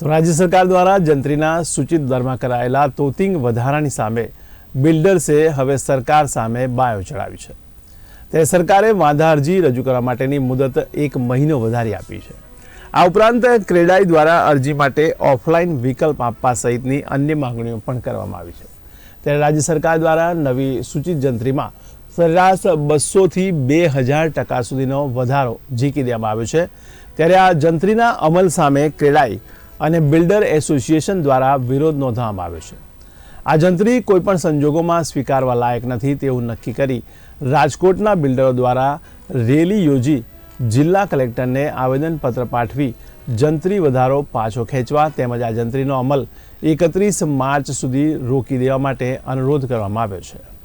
તો રાજ્ય સરકાર દ્વારા જંત્રીના સૂચિત દરમાં કરાયેલા તોતિંગ વધારાની સામે બિલ્ડર્સે હવે સરકાર સામે બાયો ચડાવી છે. ત્યારે સરકારે વાંધા અરજી રજૂ કરવા માટેની મુદત એક મહિનો વધારી આપી છે. આ ઉપરાંત ક્રેડાઈ દ્વારા અરજી માટે ઓફલાઈન વિકલ્પ આપવા સહિતની અન્ય માંગણીઓ પણ કરવામાં આવી છે. ત્યારે રાજ્ય સરકાર દ્વારા નવી સૂચિત જંત્રીમાં સરેરાશ બસોથી બે હજાર ટકા સુધીનો વધારો ઝીકી દેવામાં આવ્યો છે. ત્યારે આ જંત્રીના અમલ સામે ક્રેડાઈ અને બિલ્ડર એસોસિએશન દ્વારા વિરોધ નોંધવામાં આવ્યો છે. આ જંત્રી કોઈપણ સંજોગોમાં સ્વીકારવા લાયક નથી તેવું નક્કી કરી રાજકોટના બિલ્ડરો દ્વારા રેલી યોજી જિલ્લા કલેક્ટરને આવેદનપત્ર પાઠવી જંત્રી વધારો પાછો ખેંચવા તેમજ આ જંત્રીનો અમલ એકત્રીસ માર્ચ સુધી રોકી દેવા માટે અનુરોધ કરવામાં આવ્યો છે.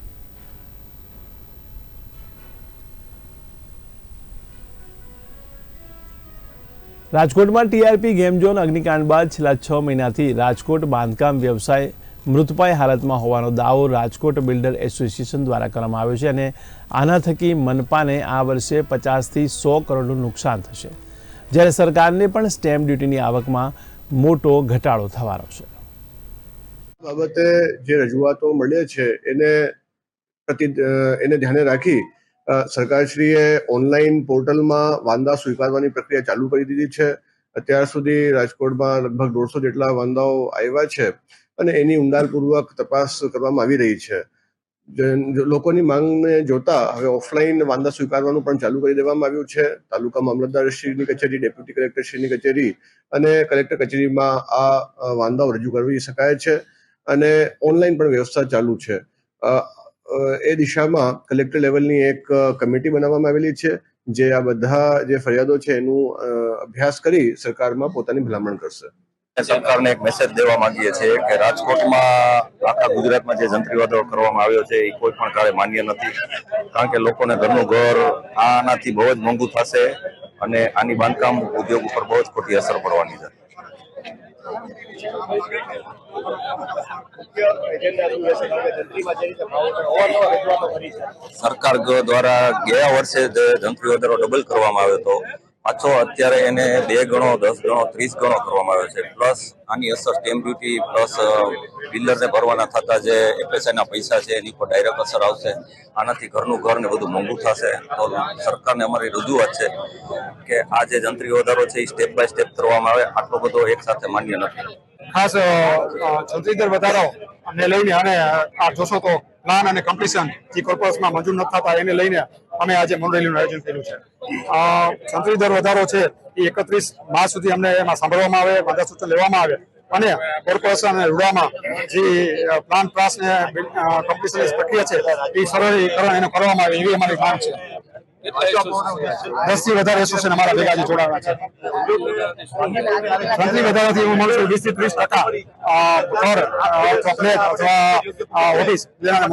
રાજકોટમાં ટીઆરપી ગેમ ઝોન અગ્નિકાંડ બાદ છેલ્લા છ મહિનાથી રાજકોટ બાંધકામ વ્યવસાય મૃતપાય હાલતમાં હોવાનો દાવો રાજકોટ બિલ્ડર એસોસિએશન દ્વારા કરવામાં આવ્યો છે અને આના થકી મનપાને આ વર્ષે પચાસથી સો કરોડનું નુકસાન થશે. જ્યારે સરકારને પણ સ્ટેમ્પ ડ્યુટીની આવકમાં મોટો ઘટાડો થવાનો છે. બાબતે જે રજૂઆતો મળે છે એને પ્રતિ એને ધ્યાને રાખી સરકારશ્રીએ ઓનલાઈન પોર્ટલમાં વાંદા સ્વીકારવાની પ્રક્રિયા ચાલુ કરી દીધી છે. અત્યાર સુધી રાજકોટમાં લગભગ દોઢસો જેટલા વાંદાઓ આવ્યા છે અને એની ઊંડાણપૂર્વક તપાસ કરવામાં આવી રહી છે. લોકોની માંગને જોતા હવે ઓફલાઈન વાંદા સ્વીકારવાનું પણ ચાલુ કરી દેવામાં આવ્યું છે. તાલુકા મામલતદારશ્રીની કચેરી, ડેપ્યુટી કલેક્ટરશ્રીની કચેરી અને કલેક્ટર કચેરીમાં આ વાંદાઓ રજૂ કરી શકાય છે અને ઓનલાઈન પણ વ્યવસ્થા ચાલુ છે. એ દિશામાં કલેક્ટર લેવલની એક કમિટી બનાવવામાં આવેલી છે, જે આ બધા જે ફરિયાદો છે એનું અભ્યાસ કરી સરકારમાં પોતાની ભલામણ કરશે. સરકારને એક મેસેજ દેવા માંગીએ છીએ કે રાજકોટમાં આખા ગુજરાતમાં જે જંત્રીવાદો કરવામાં આવ્યો છે, એ કોઈ પણ કાળે માન્ય નથી, કારણ કે લોકોને ઘરનું ઘર આનાથી બહુ જ મોંઘું થશે અને આની બાંધકામ ઉદ્યોગ ઉપર બહુ જ ખોટી અસર પડવાની છે. સરકાર દ્વારા ગયા વર્ષે જે જંત્રી વધારો ડબલ કરવામાં આવ્યો હતો. પાછો અત્યારે એને બે ગણો, દસ ગણો, ત્રીસ ગણો કરવામાં આવ્યો છે. પ્લસ આની અસર સ્ટેમ્પ ડ્યુટી પ્લસ બિલ્ડરને ભરવાના થતા જે એપ્રેસાના પૈસા છે, એની પર ડાયરેક્ટ અસર આવશે. આનાથી ઘરનું ઘર ને બધું મોંઘું થશે. તો સરકારને અમારી રજૂઆત છે કે આ જે જંત્રી વધારો છે, એ સ્ટેપ બાય સ્ટેપ કરવામાં આવે. આટલો બધો એક સાથે માન્ય નથી. ખાસ જંત્રી દર વધારો લઈને અને આ જોશો તો પ્લાન અને કમ્પિટિશન જે કોર્પોરેશનમાં મંજૂર નથી થતા એને લઈને અમે આજે મોનરેલીનું આયોજન કર્યું છે. અ, દર વધારો છે એ એકત્રીસ માર્ચ સુધી અમને એમાં સાંભળવામાં આવે વધારે સૂચન લેવામાં આવે અને કોર્પોરેશન અને રૂડામાં જે પ્લાન પ્રાસ ને કમ્પ્લીશન પ્રક્રિયા છે એ સરળીકરણ એને કરવામાં આવે એવી અમારી માંગ છે. દસ વધારે એસોસિએશન અમારા ભેગા આજે જોડાણા છે. મંથલી વધારાથી હું મળશે. વીસથી ત્રીસ ટકા અથવા ફ્લેટ અથવા ઓફિસ લેવાને